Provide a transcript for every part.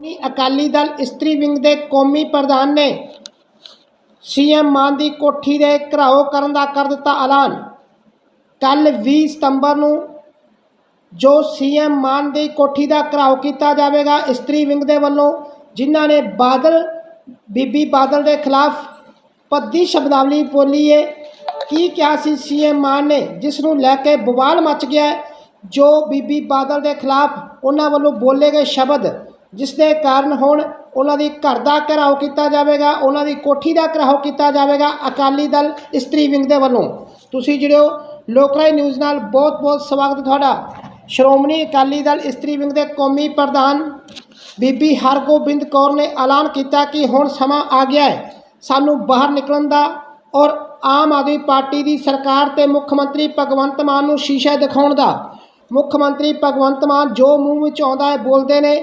ਸ਼੍ਰੋਮਣੀ ਅਕਾਲੀ ਦਲ ਇਸਤਰੀ ਵਿੰਗ ਦੇ ਕੌਮੀ ਪ੍ਰਧਾਨ ਨੇ ਸੀਐਮ ਮਾਨ ਦੀ ਕੋਠੀ ਦੇ ਘਰਾਓ ਕਰਨ ਦਾ ਕਰ ਦਿੱਤਾ ਐਲਾਨ। ਕੱਲ 20 ਸਤੰਬਰ ਨੂੰ ਜੋ ਸੀਐਮ ਮਾਨ ਦੀ ਕੋਠੀ ਦਾ ਘਰਾਓ ਕੀਤਾ ਜਾਵੇਗਾ ਇਸਤਰੀ ਵਿੰਗ ਦੇ ਵੱਲੋਂ, ਜਿਨ੍ਹਾਂ ਨੇ ਬਾਦਲ, ਬੀਬੀ ਬਾਦਲ ਦੇ ਖਿਲਾਫ ਪੱਦੀ ਸ਼ਬਦਾਵਲੀ ਬੋਲੀ ਹੈ ਕੀ ਕਿਹਾ ਸੀ ਸੀਐਮ ਮਾਨ ਨੇ? ਜਿਸ ਨੂੰ ਲੈ ਕੇ ਬਵਾਲ ਮਚ ਗਿਆ ਜੋ ਬੀਬੀ ਬਾਦਲ ਦੇ ਖਿਲਾਫ ਉਹਨਾਂ ਵੱਲੋਂ ਬੋਲੇ ਗਏ ਸ਼ਬਦ ਜਿਸ ਦੇ ਕਾਰਨ ਹੁਣ ਉਹਨਾਂ ਦੀ ਘਰ ਦਾ ਘਰਾਓ ਕੀਤਾ ਜਾਵੇਗਾ, ਉਹਨਾਂ ਦੀ ਕੋਠੀ ਦਾ ਘਰਾਓ ਕੀਤਾ ਜਾਵੇਗਾ ਅਕਾਲੀ ਦਲ ਇਸਤਰੀ ਵਿੰਗ ਦੇ ਵੱਲੋਂ। ਤੁਸੀਂ ਜਿਹੜੇ ਹੋ ਲੋਕਰਾਈ ਨਿਊਜ਼ ਨਾਲ ਬਹੁਤ ਬਹੁਤ ਸਵਾਗਤ ਤੁਹਾਡਾ। ਸ਼੍ਰੋਮਣੀ ਅਕਾਲੀ ਦਲ ਇਸਤਰੀ ਵਿੰਗ ਦੇ ਕੌਮੀ ਪ੍ਰਧਾਨ ਬੀਬੀ ਹਰਗੋਬਿੰਦ ਕੌਰ ਨੇ ਐਲਾਨ ਕੀਤਾ ਕਿ ਹੁਣ ਸਮਾਂ ਆ ਗਿਆ ਹੈ ਸਾਨੂੰ ਬਾਹਰ ਨਿਕਲਣ ਦਾ ਔਰ ਆਮ ਆਦਮੀ ਪਾਰਟੀ ਦੀ ਸਰਕਾਰ ਤੇ ਮੁੱਖ ਮੰਤਰੀ ਭਗਵੰਤ ਮਾਨ ਨੂੰ ਸ਼ੀਸ਼ਾ ਦਿਖਾਉਣ ਦਾ। ਮੁੱਖ ਮੰਤਰੀ ਭਗਵੰਤ ਮਾਨ ਜੋ ਮੂੰਹ ਵਿੱਚ ਆਉਂਦਾ ਹੈ, ਬੋਲਦੇ ਨੇ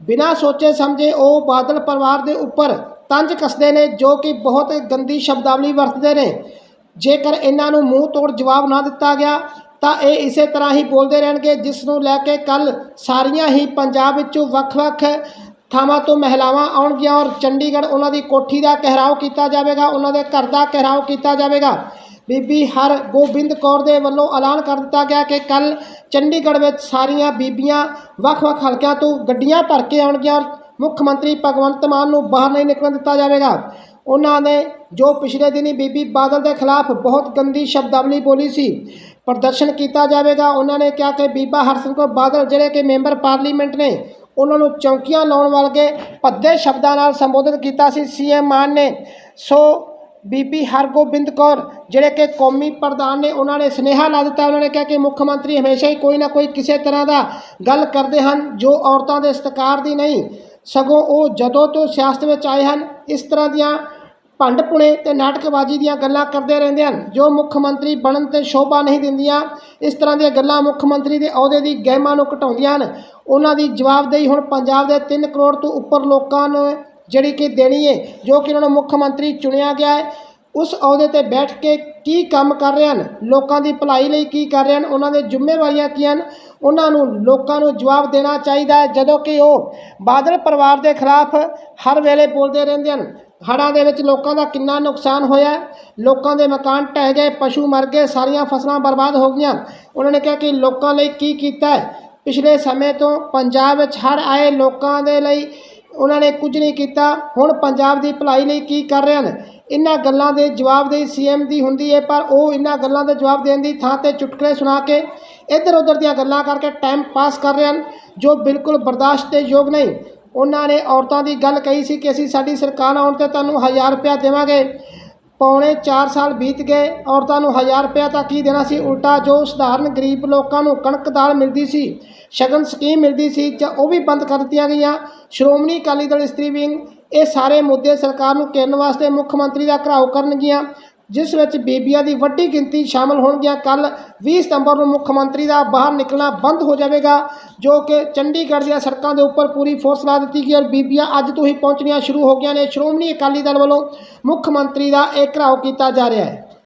ਬਿਨਾਂ ਸੋਚੇ ਸਮਝੇ ਉਹ ਬਾਦਲ ਪਰਿਵਾਰ ਦੇ ਉੱਪਰ ਤੰਜ ਕੱਸਦੇ ਨੇ, ਜੋ ਕਿ ਬਹੁਤ ਗੰਦੀ ਸ਼ਬਦਾਵਲੀ ਵਰਤਦੇ ਨੇ। ਜੇਕਰ ਇਹਨਾਂ ਨੂੰ ਮੂੰਹ ਤੋੜ ਜਵਾਬ ਨਾ ਦਿੱਤਾ ਗਿਆ, ਤਾਂ ਇਹ ਇਸੇ ਤਰ੍ਹਾਂ ਹੀ ਬੋਲਦੇ ਰਹਿਣਗੇ, ਜਿਸ ਨੂੰ ਲੈ ਕੇ ਕੱਲ ਸਾਰੀਆਂ ਹੀ ਪੰਜਾਬ ਵਿੱਚੋਂ ਵੱਖ-ਵੱਖ ਥਾਵਾਂ ਤੋਂ ਮਹਿਲਾਵਾਂ ਆਉਣਗੀਆਂ ਔਰ ਚੰਡੀਗੜ੍ਹ ਉਹਨਾਂ ਦੀ ਕੋਠੀ ਦਾ ਘਹਿਰਾਓ ਕੀਤਾ ਜਾਵੇਗਾ, ਉਹਨਾਂ ਦੇ ਘਰ ਦਾ ਘਹਿਰਾਓ ਕੀਤਾ ਜਾਵੇਗਾ। ਬੀਬੀ ਹਰ ਗੋਬਿੰਦ ਕੌਰ ਦੇ ਵੱਲੋਂ ਐਲਾਨ ਕਰ ਦਿੱਤਾ ਗਿਆ ਕਿ ਕੱਲ ਚੰਡੀਗੜ੍ਹ ਵਿੱਚ ਸਾਰੀਆਂ ਬੀਬੀਆਂ ਵੱਖ-ਵੱਖ ਹਲਕਿਆਂ ਤੋਂ ਗੱਡੀਆਂ ਭਰ ਕੇ ਆਉਣਗੀਆਂ। ਮੁੱਖ ਮੰਤਰੀ ਭਗਵੰਤ ਮਾਨ ਨੂੰ ਬਾਹਰ ਨਹੀਂ ਨਿਕਲਣ ਦਿੱਤਾ ਜਾਵੇਗਾ। ਉਹਨਾਂ ਨੇ ਜੋ ਪਿਛਲੇ ਦਿਨੀ ਬੀਬੀ ਬਾਦਲ ਦੇ ਖਿਲਾਫ ਬਹੁਤ ਗੰਦੀ ਸ਼ਬਦਾਵਲੀ ਬੋਲੀ ਸੀ, ਪ੍ਰਦਰਸ਼ਨ ਕੀਤਾ ਜਾਵੇਗਾ। ਉਹਨਾਂ ਨੇ ਕਿਹਾ ਕਿ ਬੀਬਾ ਹਰਸਿਮਰਤ ਕੌਰ ਬਾਦਲ ਜਿਹੜੇ ਕਿ ਮੈਂਬਰ ਪਾਰਲੀਮੈਂਟ ਨੇ, ਉਹਨਾਂ ਨੂੰ ਚੌਂਕੀਆਂ ਲਾਉਣ ਵਾਲੇ ਭੱਦੇ ਸ਼ਬਦਾਂ ਨਾਲ ਸੰਬੋਧਿਤ ਕੀਤਾ ਸੀ। ਸੀਐਮ ਮਾਨ ਨੇ ਸੋ ਬੀਬੀ ਹਰਗੋਬਿੰਦ ਕੌਰ, ਜਿਹੜੇ ਕਿ ਕੌਮੀ ਪ੍ਰਧਾਨ ਨੇ, ਉਹਨਾਂ ਨੇ ਸੁਨੇਹਾ ਲਾ ਦਿੱਤਾ। ਉਹਨਾਂ ਨੇ ਕਿਹਾ ਕਿ ਮੁੱਖ ਮੰਤਰੀ ਹਮੇਸ਼ਾ ਹੀ ਕੋਈ ਨਾ ਕੋਈ ਕਿਸੇ ਤਰ੍ਹਾਂ ਦਾ ਗੱਲ ਕਰਦੇ ਹਨ, ਜੋ ਔਰਤਾਂ ਦੇ ਸਤਿਕਾਰ ਦੀ ਨਹੀਂ। ਸਗੋਂ ਉਹ ਜਦੋਂ ਤੋਂ ਸਿਆਸਤ ਵਿੱਚ ਆਏ ਹਨ, ਇਸ ਤਰ੍ਹਾਂ ਦੀਆਂ ਭੰਡਪੁਣੇ ਤੇ ਨਾਟਕਬਾਜ਼ੀ ਦੀਆਂ ਗੱਲਾਂ ਕਰਦੇ ਰਹਿੰਦੇ ਹਨ। ਜੋ ਮੁੱਖ ਮੰਤਰੀ ਬਣਨ ਤੇ ਸ਼ੋਭਾ ਨਹੀਂ ਦਿੰਦੀਆਂ, ਇਸ ਤਰ੍ਹਾਂ ਦੀਆਂ ਗੱਲਾਂ ਮੁੱਖ ਮੰਤਰੀ ਦੇ ਅਹੁਦੇ ਦੀ ਗਹਿਮਾ ਨੂੰ ਘਟਾਉਂਦੀਆਂ ਹਨ। ਉਹਨਾਂ ਦੀ ਜਵਾਬਦੇਹੀ ਹੁਣ ਪੰਜਾਬ ਦੇ 3 ਕਰੋੜ ਤੋਂ ਉੱਪਰ ਲੋਕਾਂ ਨੂੰ ਜਿਹੜੀ ਕਿ ਦੇਣੀ ਹੈ ਜੋ ਕਿ ਉਹਨਾਂ ਨੂੰ ਮੁੱਖ ਮੰਤਰੀ ਚੁਣਿਆ ਗਿਆ ਹੈ, ਉਸ ਅਹੁਦੇ ਤੇ ਬੈਠ ਕੇ ਕੀ ਕੰਮ ਕਰ ਰਹੇ ਹਨ? ਲੋਕਾਂ ਦੀ ਭਲਾਈ ਲਈ ਕੀ ਕਰ ਰਹੇ ਹਨ? ਉਹਨਾਂ ਦੇ ਜ਼ਿੰਮੇਵਾਰੀਆਂ ਕੀ ਹਨ? ਉਹਨਾਂ ਨੂੰ ਲੋਕਾਂ ਨੂੰ ਜਵਾਬ ਦੇਣਾ ਚਾਹੀਦਾ ਹੈ, ਜਦੋਂ ਕਿ ਉਹ ਬਾਦਲ ਪਰਿਵਾਰ ਦੇ ਖਿਲਾਫ ਹਰ ਵੇਲੇ ਬੋਲਦੇ ਰਹਿੰਦੇ ਹਨ। ਹੜ੍ਹਾਂ ਦੇ ਵਿੱਚ ਲੋਕਾਂ ਦਾ ਕਿੰਨਾ ਨੁਕਸਾਨ ਹੋਇਆ ਲੋਕਾਂ ਦੇ ਮਕਾਨ ਢਹਿ ਗਏ, ਪਸ਼ੂ ਮਰ ਗਏ, ਸਾਰੀਆਂ ਫਸਲਾਂ ਬਰਬਾਦ ਹੋ ਗਈਆਂ। ਉਹਨਾਂ ਨੇ ਕਿਹਾ ਕਿ ਲੋਕਾਂ ਲਈ ਕੀ ਕੀਤਾ ਹੈ? ਪਿਛਲੇ ਸਮੇਂ ਤੋਂ ਪੰਜਾਬ ਵਿੱਚ ਹੜ੍ਹ ਆਏ ਲੋਕਾਂ ਦੇ ਲਈ ਉਹਨਾਂ ਨੇ ਕੁਝ ਨਹੀਂ ਕੀਤਾ। ਹੁਣ ਪੰਜਾਬ ਦੀ ਭਲਾਈ ਲਈ ਕੀ ਕਰ ਰਹੇ ਹਨ? ਇਹਨਾਂ ਗੱਲਾਂ ਦੇ ਜਵਾਬਦੇਹੀ ਦੇ ਸੀਐਮ ਦੀ ਹੁੰਦੀ ਹੈ, ਪਰ ਉਹ ਇਹਨਾਂ ਗੱਲਾਂ ਦੇ ਜਵਾਬ ਦੇਣ ਦੀ ਥਾਂ ਤੇ ਚੁਟਕਲੇ ਸੁਣਾ ਕੇ ਇੱਧਰ ਉੱਧਰ ਦੀਆਂ ਗੱਲਾਂ ਕਰਕੇ ਟਾਈਮ ਪਾਸ ਕਰ ਰਹੇ ਹਨ, ਜੋ ਬਿਲਕੁਲ ਬਰਦਾਸ਼ਤ ਦੇ ਯੋਗ ਨਹੀਂ। ਉਹਨਾਂ ਨੇ ਔਰਤਾਂ ਦੀ ਗੱਲ ਕਹੀ ਸੀ ਕਿ ਅਸੀਂ ਸਾਡੀ ਸਰਕਾਰ ਆਉਣ ਤੇ ਤੁਹਾਨੂੰ 1000 ਰੁਪਇਆ ਦੇਵਾਂਗੇ। ਪੌਣੇ 4 ਸਾਲ ਬੀਤ ਗਏ, ਔਰਤਾਂ ਨੂੰ 1000 ਰੁਪਇਆ ਤੱਕ ਹੀ ਦੇਣਾ ਸੀ? ਉਲਟਾ ਜੋ ਸਧਾਰਨ ਗਰੀਬ ਲੋਕਾਂ ਨੂੰ ਕਣਕ ਦਾਲ ਮਿਲਦੀ ਸੀ, ਸ਼ਗਨ ਸਕੀਮ ਮਿਲਦੀ ਸੀ, ਜਾਂ ਉਹ ਵੀ ਬੰਦ ਕਰ ਦਿੱਤੀਆਂ ਗਈਆਂ। ਸ਼੍ਰੋਮਣੀ ਅਕਾਲੀ ਦਲ ਇਸਤਰੀ ਵਿੰਗ, ਇਹ ਸਾਰੇ ਮੁੱਦੇ ਸਰਕਾਰ ਨੂੰ ਘੇਰਨ ਵਾਸਤੇ ਮੁੱਖ ਮੰਤਰੀ ਦਾ ਘਰਾਓ ਕਰਨਗੀਆਂ। ਜਿਸ ਵਿੱਚ ਬੀਬੀਆਂ ਦੀ ਵੱਡੀ ਗਿਣਤੀ ਸ਼ਾਮਲ ਹੋਣਗੀਆਂ। ਕੱਲ 20 ਸਤੰਬਰ ਨੂੰ ਮੁੱਖ ਮੰਤਰੀ ਦਾ ਬਾਹਰ ਨਿਕਲਣਾ ਬੰਦ ਹੋ ਜਾਵੇਗਾ, ਜੋ ਕਿ ਚੰਡੀਗੜ੍ਹ ਦੀਆਂ ਸੜਕਾਂ ਦੇ ਉੱਪਰ ਪੂਰੀ ਫੋਰਸ ਲਾ ਦਿੱਤੀ ਗਈ ਔਰ ਬੀਬੀਆਂ ਅੱਜ ਤੋਂ ਹੀ ਪਹੁੰਚਣੀਆਂ ਸ਼ੁਰੂ ਹੋ ਗਈਆਂ ਨੇ। ਸ਼੍ਰੋਮਣੀ ਅਕਾਲੀ ਦਲ ਵੱਲੋਂ ਮੁੱਖ ਮੰਤਰੀ ਦਾ ਇਹ ਘਰਾਓ ਕੀਤਾ ਜਾ ਰਿਹਾ ਹੈ।